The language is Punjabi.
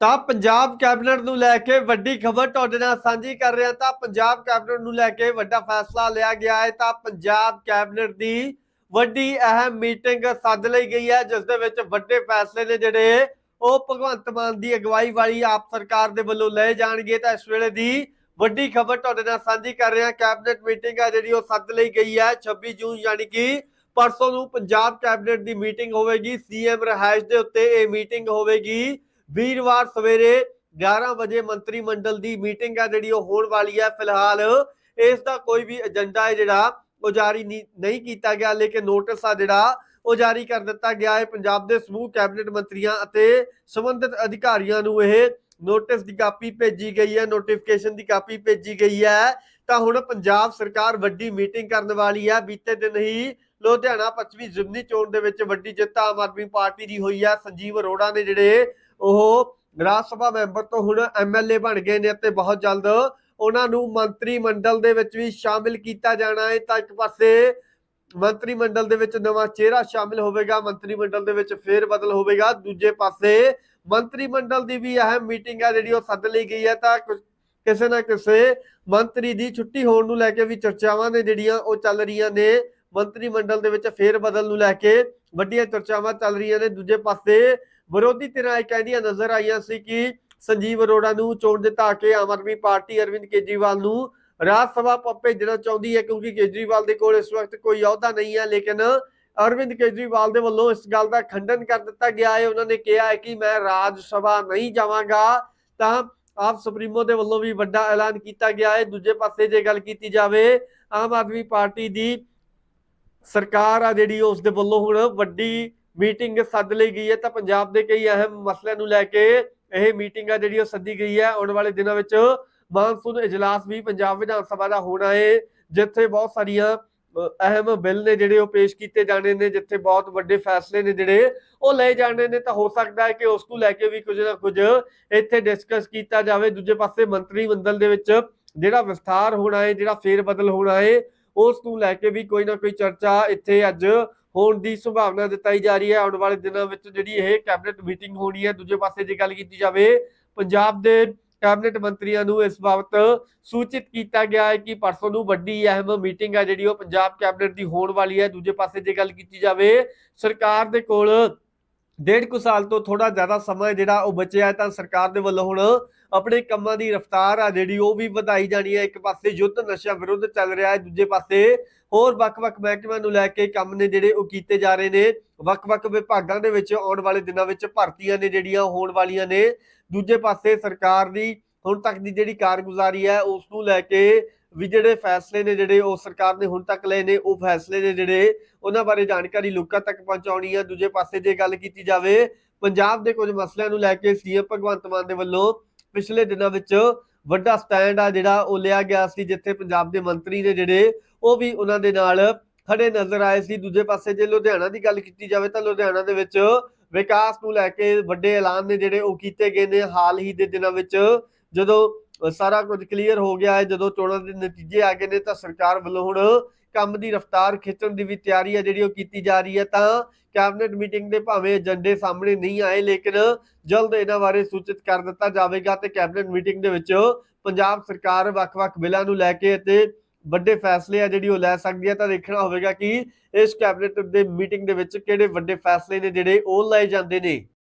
ਤਾਂ ਪੰਜਾਬ ਕੈਬਨਿਟ ਨੂੰ ਲੈ ਕੇ ਵੱਡੀ ਖਬਰ ਤੁਹਾਡੇ ਨਾਲ ਸਾਂਝੀ ਕਰ ਰਿਹਾ ਤਾਂ ਪੰਜਾਬ ਕੈਬਨਿਟ ਨੂੰ ਲੈ ਕੇ ਵੱਡਾ ਫੈਸਲਾ ਲਿਆ ਗਿਆ ਹੈ ਤਾਂ ਪੰਜਾਬ ਕੈਬਨਿਟ ਦੀ ਵੱਡੀ ਅਹਿਮ ਮੀਟਿੰਗ ਸੱਦ ਲਈ ਗਈ ਹੈ, ਜਿਸ ਦੇ ਵਿੱਚ ਵੱਡੇ ਫੈਸਲੇ ਨੇ ਜਿਹੜੇ ਉਹ ਭਗਵੰਤ ਮਾਨ ਦੀ ਅਗਵਾਈ ਵਾਲੀ ਆਪ ਸਰਕਾਰ ਦੇ ਵੱਲੋਂ ਲਏ ਜਾਣਗੇ। ਤਾਂ ਇਸ ਵੇਲੇ ਦੀ ਵੱਡੀ ਖਬਰ ਤੁਹਾਡੇ ਨਾਲ ਸਾਂਝੀ ਕਰ ਰਿਹਾ ਕੈਬਨਿਟ ਮੀਟਿੰਗ ਹੈ, ਜਿਹੜੀ ਉਹ ਸੱਦ ਲਈ ਗਈ ਹੈ 26 ਜੂਨ, ਯਾਨੀ ਕਿ ਪਰਸੋਂ ਨੂੰ ਪੰਜਾਬ ਕੈਬਨਿਟ ਦੀ ਮੀਟਿੰਗ ਹੋਵੇਗੀ। ਸੀਐਮ ਰਹਾਇਸ਼ ਦੇ ਉੱਤੇ ਇਹ ਮੀਟਿੰਗ ਹੋਵੇਗੀ। ਵੀਰਵਾਰ ਸਵੇਰੇ 11 ਵਜੇ ਮੰਤਰੀ ਮੰਡਲ ਦੀ ਮੀਟਿੰਗ ਹੈ ਜਿਹੜੀ ਉਹ ਹੋਣ ਵਾਲੀ ਹੈ ਫਿਲਹਾਲ ਇਸ ਦਾ ਕੋਈ ਵੀ ਏਜੰਡਾ ਹੈ ਜਿਹੜਾ ਉਹ ਜਾਰੀ ਨਹੀਂ ਕੀਤਾ ਗਿਆ, ਲੇਕਿਨ ਨੋਟਿਸ ਆ ਜਿਹੜਾ ਉਹ ਜਾਰੀ ਕਰ ਦਿੱਤਾ ਗਿਆ ਹੈ। ਪੰਜਾਬ ਦੇ ਸਮੂਹ ਕੈਬਨਿਟ ਮੰਤਰੀਆਂ ਅਤੇ ਸੰਬੰਧਿਤ ਅਧਿਕਾਰੀਆਂ ਨੂੰ ਇਹ ਨੋਟਿਸ ਦੀ ਕਾਪੀ ਭੇਜੀ ਗਈ ਹੈ, ਨੋਟੀਫਿਕੇਸ਼ਨ ਦੀ ਕਾਪੀ ਭੇਜੀ ਗਈ ਹੈ। ਤਾਂ ਹੁਣ ਪੰਜਾਬ ਸਰਕਾਰ ਵੱਡੀ ਮੀਟਿੰਗ ਕਰਨ ਵਾਲੀ ਹੈ। ਬੀਤੇ ਦਿਨ ਹੀ ਲੁਧਿਆਣਾ ਪੱਛਮੀ ਜ਼ਿਮਨੀ ਚੋਣ ਦੇ ਵਿੱਚ ਵੱਡੀ ਜਿੱਤ ਆਮ ਆਦਮੀ ਪਾਰਟੀ ਦੀ ਹੋਈ ਹੈ। ਸੰਜੀਵ ਅਰੋੜਾ ਨੇ ਜਿਹੜੇ ਉਹ ਰਾਜ ਸਭਾ ਮੈਂਬਰ ਤੋਂ ਹੁਣ ਐਮਐਲਏ ਬਣ ਗਏ ਨੇ ਅਤੇ ਬਹੁਤ ਜਲਦ ਉਹਨਾਂ ਨੂੰ ਮੰਤਰੀ ਮੰਡਲ ਦੇ ਵਿੱਚ ਵੀ ਸ਼ਾਮਿਲ ਕੀਤਾ ਜਾਣਾ ਹੈ। ਤਾਂ ਇੱਕ ਪਾਸੇ ਮੰਤਰੀ ਮੰਡਲ ਦੇ ਵਿੱਚ ਨਵਾਂ ਚਿਹਰਾ ਸ਼ਾਮਿਲ ਹੋਵੇਗਾ, ਮੰਤਰੀ ਮੰਡਲ ਦੇ ਵਿੱਚ ਫੇਰ ਬਦਲ ਹੋਵੇਗਾ। ਦੂਜੇ ਪਾਸੇ ਮੰਤਰੀ ਮੰਡਲ ਦੀ ਵੀ ਅਹਿਮ ਮੀਟਿੰਗ ਹੈ ਜਿਹੜੀ ਉਹ ਸੱਦ ਲਈ ਗਈ ਹੈ। ਤਾਂ ਕੁ- ਕਿਸੇ ਨਾ ਕਿਸੇ ਮੰਤਰੀ ਦੀ ਛੁੱਟੀ ਹੋਣ ਨੂੰ ਲੈ ਕੇ ਵੀ ਚਰਚਾਵਾਂ ਨੇ ਜਿਹੜੀਆਂ ਉਹ ਚੱਲ ਰਹੀਆਂ ਨੇ। ਮੰਤਰੀ ਮੰਡਲ ਦੇ ਵਿੱਚ ਫੇਰ ਬਦਲ ਨੂੰ ਲੈ ਕੇ ਵੱਡੀਆਂ ਚਰਚਾਵਾਂ ਚੱਲ ਰਹੀਆਂ ਨੇ। ਦੂਜੇ ਪਾਸੇ ਵਿਰੋਧੀ ਧਿਰਾਂ ਇਹ ਕਹਿੰਦੀਆਂ ਨਜ਼ਰ ਆਈਆਂ ਸੀ ਕਿ ਸੰਜੀਵ ਅਰੋੜਾ ਨੂੰ ਚੋਣ ਜਿਤਾ ਕੇ ਆਮ ਆਦਮੀ ਪਾਰਟੀ ਅਰਵਿੰਦ ਕੇਜਰੀਵਾਲ ਨੂੰ ਰਾਜ ਸਭਾ ਭੇਜਣਾ ਚਾਹੁੰਦੀ ਹੈ, ਕਿਉਂਕਿ ਕੇਜਰੀਵਾਲ ਦੇ ਕੋਲ ਇਸ ਵਕਤ ਕੋਈ ਅਹੁਦਾ ਨਹੀਂ ਹੈ, ਲੇਕਿਨ ਅਰਵਿੰਦ ਕੇਜਰੀਵਾਲ ਦੇ ਵੱਲੋਂ ਇਸ ਗੱਲ ਦਾ ਖੰਡਨ ਕਰ ਦਿੱਤਾ ਗਿਆ ਹੈ। ਉਹਨਾਂ ਨੇ ਕਿਹਾ ਹੈ ਕਿ ਮੈਂ ਰਾਜ ਸਭਾ ਨਹੀਂ ਜਾਵਾਂਗਾ, ਤਾਂ ਆਪ ਸੁਪਰੀਮੋ ਦੇ ਵੱਲੋਂ ਵੀ ਵੱਡਾ ਐਲਾਨ ਕੀਤਾ ਗਿਆ ਹੈ। ਦੂਜੇ ਪਾਸੇ ਜੇ ਗੱਲ ਕੀਤੀ ਜਾਵੇ, ਆਮ ਆਦਮੀ ਪਾਰਟੀ ਦੀ ਸਰਕਾਰ ਆ ਜਿਹੜੀ, ਉਸ ਦੇ ਵੱਲੋਂ ਹੁਣ ਵੱਡੀ ਮੀਟਿੰਗ ਸੱਦ ਲਈ ਗਈ ਹੈ, ਤਾਂ ਪੰਜਾਬ ਦੇ ਕਈ ਅਹਿਮ ਮਸਲਿਆਂ ਨੂੰ ਲੈ ਕੇ ਇਹ ਮੀਟਿੰਗ ਆ ਜਿਹੜੀ ਉਹ ਸੱਦੀ ਗਈ ਹੈ, ਆਉਣ ਵਾਲੇ ਦਿਨਾਂ ਵਿੱਚ ਮਾਨਸੂਨ ਇਜਲਾਸ ਵੀ ਪੰਜਾਬ ਵਿਧਾਨ ਸਭਾ ਦਾ ਹੋਣਾ ਹੈ ਜਿੱਥੇ ਬਹੁਤ ਸਾਰੀਆਂ ਅਹਿਮ ਬਿੱਲ ਨੇ ਜਿਹੜੇ ਉਹ ਪੇਸ਼ ਕੀਤੇ ਜਾਣੇ ਨੇ, ਜਿੱਥੇ ਬਹੁਤ ਵੱਡੇ ਫੈਸਲੇ ਨੇ ਜਿਹੜੇ ਉਹ ਲਏ ਜਾਣੇ ਨੇ, ਤਾਂ ਹੋ ਸਕਦਾ ਹੈ ਕਿ ਉਸ ਨੂੰ ਲੈ ਕੇ ਵੀ ਕੁਝ ਨਾ ਕੁਝ ਇੱਥੇ ਡਿਸਕਸ ਕੀਤਾ ਜਾਵੇ। ਦੂਜੇ ਪਾਸੇ ਮੰਤਰੀ ਮੰਡਲ ਦੇ ਵਿੱਚ ਜਿਹੜਾ ਵਿਸਥਾਰ ਹੋਣਾ ਹੈ ਜਿਹੜਾ ਫੇਰ ਬਦਲ ਹੋਣਾ ਹੈ ਉਸ ਨੂੰ ਲੈ ਕੇ ਵੀ ਕੋਈ ਨਾ ਕੋਈ ਚਰਚਾ ਇੱਥੇ ਅੱਜ ਹੋਣ ਦੀ ਸੰਭਾਵਨਾ ਦਿੱਤਾਈ ਜਾ ਰਹੀ ਹੈ। ਆਉਣ ਵਾਲੇ ਦਿਨਾਂ ਵਿੱਚ ਜਿਹੜੀ ਇਹ ਕੈਬਨਿਟ ਮੀਟਿੰਗ ਹੋਣੀ ਹੈ, ਦੂਜੇ ਪਾਸੇ ਜੇ ਗੱਲ ਕੀਤੀ ਜਾਵੇ, ਪੰਜਾਬ ਦੇ ਕੈਬਨਿਟ ਮੰਤਰੀਆਂ ਨੂੰ ਇਸ ਬਾਬਤ ਸੂਚਿਤ ਕੀਤਾ ਗਿਆ ਹੈ ਕਿ ਪਰਸੋਂ ਨੂੰ ਵੱਡੀ ਅਹਿਮ ਮੀਟਿੰਗ ਹੈ ਜਿਹੜੀ ਉਹ ਪੰਜਾਬ ਕੈਬਨਿਟ ਦੀ ਹੋਣ ਵਾਲੀ ਹੈ। ਦੂਜੇ ਪਾਸੇ ਜੇ ਗੱਲ ਕੀਤੀ ਜਾਵੇ, ਸਰਕਾਰ ਦੇ ਕੋਲ ਡੇਢ ਕੁ ਸਾਲ ਤੋਂ ਥੋੜਾ ਜ਼ਿਆਦਾ ਸਮਾਂ ਜਿਹੜਾ ਉਹ ਬਚਿਆ ਤਾਂ ਸਰਕਾਰ ਦੇ ਵੱਲੋਂ ਹੁਣ ਆਪਣੇ ਕੰਮਾਂ ਦੀ ਰਫ਼ਤਾਰ ਆ ਜਿਹੜੀ, ਉਹ ਵੀ ਵਧਾਈ ਜਾਣੀ ਹੈ। ਇੱਕ ਪਾਸੇ ਯੁੱਧ ਨਸ਼ਾ ਵਿਰੁੱਧ ਚੱਲ ਰਿਹਾ ਹੈ, ਦੂਜੇ ਪਾਸੇ ਹੋਰ ਵੱਖ-ਵੱਖ ਮਹਿਕਮਿਆਂ ਨੂੰ ਲੈ ਕੇ ਕੰਮ ਨੇ ਜਿਹੜੇ ਉਹ ਕੀਤੇ ਜਾ ਰਹੇ ਨੇ। ਵੱਖ-ਵੱਖ ਵਿਭਾਗਾਂ ਦੇ ਵਿੱਚ ਆਉਣ ਵਾਲੇ ਦਿਨਾਂ ਵਿੱਚ ਭਰਤੀਆਂ ਨੇ ਜਿਹੜੀਆਂ ਹੋਣ ਵਾਲੀਆਂ ਨੇ। ਦੂਜੇ ਪਾਸੇ ਸਰਕਾਰ ਦੀ ਹੁਣ ਤੱਕ ਦੀ ਜਿਹੜੀ ਕਾਰਗੁਜ਼ਾਰੀ ਹੈ, ਉਸ ਨੂੰ ਲੈ ਕੇ ਵੀ ਜਿਹੜੇ ਫੈਸਲੇ ਨੇ ਜਿਹੜੇ ਉਹ ਸਰਕਾਰ ਨੇ ਹੁਣ ਤੱਕ ਲਏ ਨੇ, ਉਹ ਫੈਸਲੇ ਨੇ ਜਿਹੜੇ ਉਹਨਾਂ ਬਾਰੇ ਜਾਣਕਾਰੀ ਲੋਕਾਂ ਤੱਕ ਪਹੁੰਚਾਉਣੀ ਹੈ। ਦੂਜੇ ਪਾਸੇ ਜੇ ਗੱਲ ਕੀਤੀ ਜਾਵੇ, ਪੰਜਾਬ ਦੇ ਕੁਝ ਮਸਲਿਆਂ ਨੂੰ ਲੈ ਕੇ ਸੀਐਮ ਭਗਵੰਤ ਮਾਨ ਦੇ ਵੱਲੋਂ ਪਿਛਲੇ ਦਿਨਾਂ ਵਿੱਚ ਵੱਡਾ ਸਟੈਂਡ ਆ ਜਿਹੜਾ ਉਹ ਲਿਆ ਗਿਆ ਸੀ, ਜਿੱਥੇ ਪੰਜਾਬ ਦੇ ਮੰਤਰੀ ਨੇ ਜਿਹੜੇ ਉਹ ਵੀ ਉਹਨਾਂ ਦੇ ਨਾਲ ਖੜੇ ਨਜ਼ਰ ਆਏ ਸੀ। ਦੂਜੇ ਪਾਸੇ ਜੇ ਲੁਧਿਆਣਾ ਦੀ ਗੱਲ ਕੀਤੀ ਜਾਵੇ ਤਾਂ ਲੁਧਿਆਣਾ ਦੇ ਵਿੱਚ ਵਿਕਾਸ ਨੂੰ ਲੈ ਕੇ ਵੱਡੇ ਐਲਾਨ ਨੇ ਜਿਹੜੇ ਉਹ ਕੀਤੇ ਗਏ ਨੇ। ਹਾਲ ਹੀ ਦੇ ਦਿਨਾਂ ਵਿੱਚ ਜਦੋਂ ਸਾਰਾ ਕੁਝ ਕਲੀਅਰ ਹੋ ਗਿਆ ਹੈ, ਜਦੋਂ ਚੋਣਾਂ ਦੇ ਨਤੀਜੇ ਆ ਗਏ ਨੇ, ਤਾਂ ਸਰਕਾਰ ਵੱਲੋਂ ਹੁਣ ਕੰਮ ਦੀ ਰਫ਼ਤਾਰ ਖਿੱਚਣ ਦੀ ਵੀ ਤਿਆਰੀ ਹੈ, ਜਿਹੜੀ ਉਹ ਕੀਤੀ ਜਾ ਰਹੀ ਹੈ, ਤਾਂ ਕੈਬਨਿਟ ਮੀਟਿੰਗ ਦੇ ਭਾਵੇਂ ਏਜੰਡੇ ਸਾਹਮਣੇ ਨਹੀਂ ਆਏ, ਲੇਕਿਨ ਜਲਦ ਇਹਨਾਂ ਬਾਰੇ ਸੂਚਿਤ ਕਰ ਦਿੱਤਾ ਜਾਵੇਗਾ ਤੇ ਕੈਬਨਿਟ ਮੀਟਿੰਗ ਦੇ ਵਿੱਚ ਪੰਜਾਬ ਸਰਕਾਰ ਵੱਖ-ਵੱਖ ਬਿੱਲਾਂ ਨੂੰ ਲੈ ਕੇ ਅਤੇ ਵੱਡੇ ਫੈਸਲੇ ਆ ਜਿਹੜੀ ਉਹ ਲੈ ਸਕਦੀ ਹੈ, ਤਾਂ ਦੇਖਣਾ ਹੋਵੇਗਾ ਕਿ ਇਸ ਕੈਬਨਿਟ ਦੇ ਮੀਟਿੰਗ ਦੇ ਵਿੱਚ ਕਿਹੜੇ ਵੱਡੇ ਫੈਸਲੇ ਨੇ, ਜਿਹੜੇ ਉਹ ਲਏ ਜਾਂਦੇ ਨੇ।